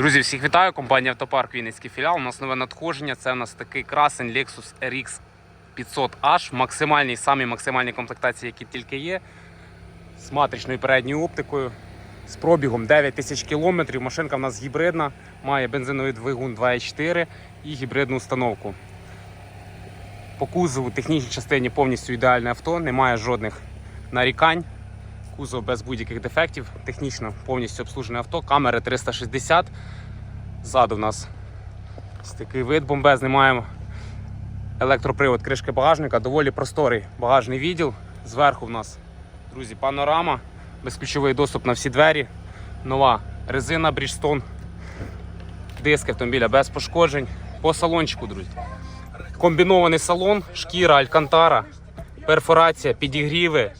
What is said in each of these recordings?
Друзі, всіх вітаю! Компанія Автопарк Вінницький філіал. У нас нове надходження. Це у нас такий красень Lexus RX 500H. Максимальній, самі максимальні комплектації, які тільки є. З матричною передньою оптикою. З пробігом 9 тисяч кілометрів. Машинка в нас гібридна, має бензиновий двигун 2.4 і гібридну установку. По кузову технічній частині повністю ідеальне авто, немає жодних нарікань. Кузов без будь-яких дефектів, технічно повністю обслужене авто, камери 360. Ззаду в нас ось такий вид бомбезний маємо. Електропривод кришки багажника, доволі просторий багажний відділ. Зверху в нас, друзі, панорама, безключовий доступ на всі двері, нова резина Bridgestone, диски автомобіля без пошкоджень. По салончику, друзі. Комбінований салон, шкіра, алькантара, перфорація, підігріви,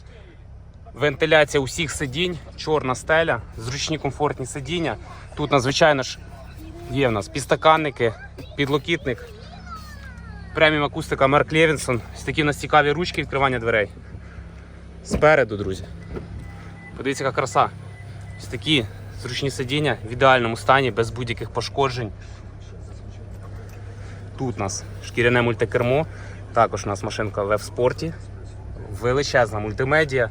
вентиляція усіх сидінь, чорна стеля, зручні комфортні сидіння. Тут надзвичайно ж є в нас підстаканники, підлокітник, преміум акустика Марк Левінсон. Ось такі в нас цікаві ручки відкривання дверей. Спереду, друзі. Подивіться, яка краса. Ось такі зручні сидіння в ідеальному стані, без будь-яких пошкоджень. Тут у нас шкіряне мультикермо, також у нас машинка в спорті величезна мультимедіа.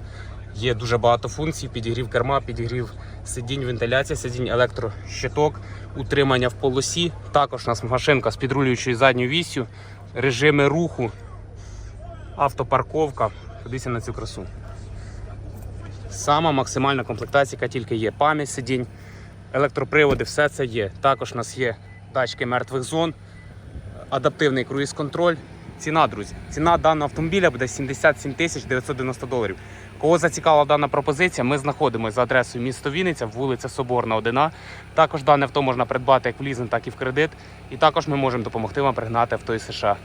Є дуже багато функцій: підігрів керма, підігрів сидінь, вентиляція сидінь, електрощиток, утримання в полосі. Також у нас машинка з підрулюючою задньою вісю, режими руху, автопарковка. Подивіться на цю красу. Сама максимальна комплектація, яка тільки є. Пам'ять сидінь, електроприводи, все це є. Також у нас є датчики мертвих зон, адаптивний круїз-контроль. Ціна, друзі. Ціна даного автомобіля буде 77 тисяч 990 доларів. Кого зацікавила дана пропозиція, ми знаходимося за адресою місто Вінниця, вулиця Соборна, 1. Також дане авто можна придбати як в лізинг, так і в кредит. І також ми можемо допомогти вам пригнати авто із США.